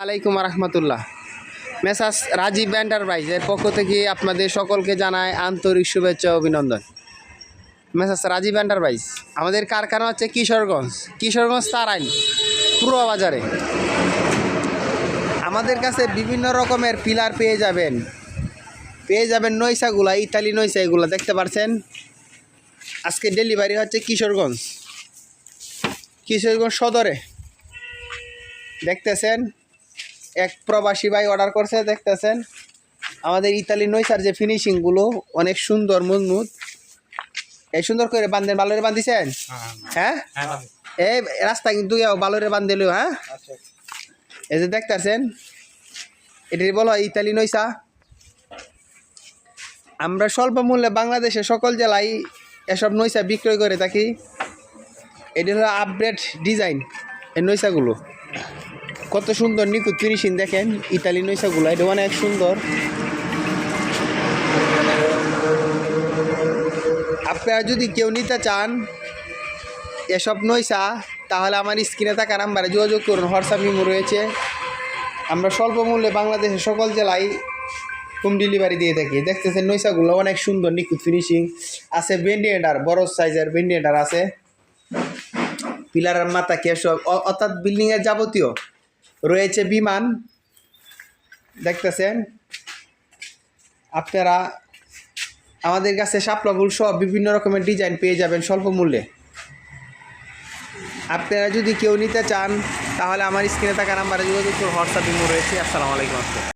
আলাইকুম রহমতুল্লাহ মেসাস রাজীব এন্টারপ্রাইজের পক্ষ থেকে আপনাদের সকলকে জানায় আন্তরিক শুভেচ্ছা অভিনন্দন। মেসাস রাজীব এন্টারপ্রাইজ, আমাদের কারখানা হচ্ছে কিশোরগঞ্জ। কিশোরগঞ্জ তারাইন পুরো বাজারে আমাদের কাছে বিভিন্ন রকমের পিলার পেয়ে যাবেন। পেয়ে যাবেন নৈশাগুলা, ইতালি নৈশা এগুলো দেখতে পারছেন? আজকে ডেলিভারি হচ্ছে কিশোরগঞ্জ। কিশোরগঞ্জ সদরে। দেখতেছেন? এক প্রবাসী ভাই অর্ডার করছে দেখতেছেন? আমাদের ইতালি নৈসার যে ফিনিশিংগুলো অনেক সুন্দর মজবুত। এই সুন্দর করে বান্ধেন বালরে বান্ধিছেন? হ্যাঁ এই রাস্তা কিন্তু বালরে বান্ধিল হ্যাঁ? এই যে দেখতেছেন এটি বলো ইতালি নৈসা। আমরা স্বল্প মূল্যে বাংলাদেশের সকল জেলায় এসব নৈসা বিক্রয় করে থাকি। এটি হলো আপডেট ডিজাইন এই নৈসাগুলো। কত সুন্দর নিখুঁত ফিনিশিং দেখেন, ইতালি নৈশাগুলো, এটা অনেক সুন্দর। আপনারা যদি কেউ নিতে চান এসব নৈশা, তাহলে আমার স্ক্রিনে থাকা নাম্বারে যোগাযোগ করুন, হোয়াটসঅ্যাপ ইমো রয়েছে। আমরা স্বল্প মূল্যে বাংলাদেশের সকল জেলায় হোম ডেলিভারি দিয়ে থাকি। দেখতেছেন নৈশাগুলো অনেক সুন্দর, নিখুঁত ফিনিশিং আছে ভেন্ডিয়েটার বড় সাইজের ভেন্ডিয়েটার আছে। পিলারের মাথা কেসব অর্থাৎ বিল্ডিংয়ের যাবতীয় রয়েছে বিমান। দেখতেছেন? আপনারা আমাদের কাছে সাপলাগুল সব বিভিন্ন রকমের ডিজাইন পেয়ে যাবেন স্বল্প মূল্যে। আপনারা যদি কেউ নিতে চান, তাহলে আমার স্ক্রিনে থাকা নাম্বারে যোগাযোগ করে হোয়াটসঅ্যাপ ইমো রয়েছে। আসসালামু আলাইকুম।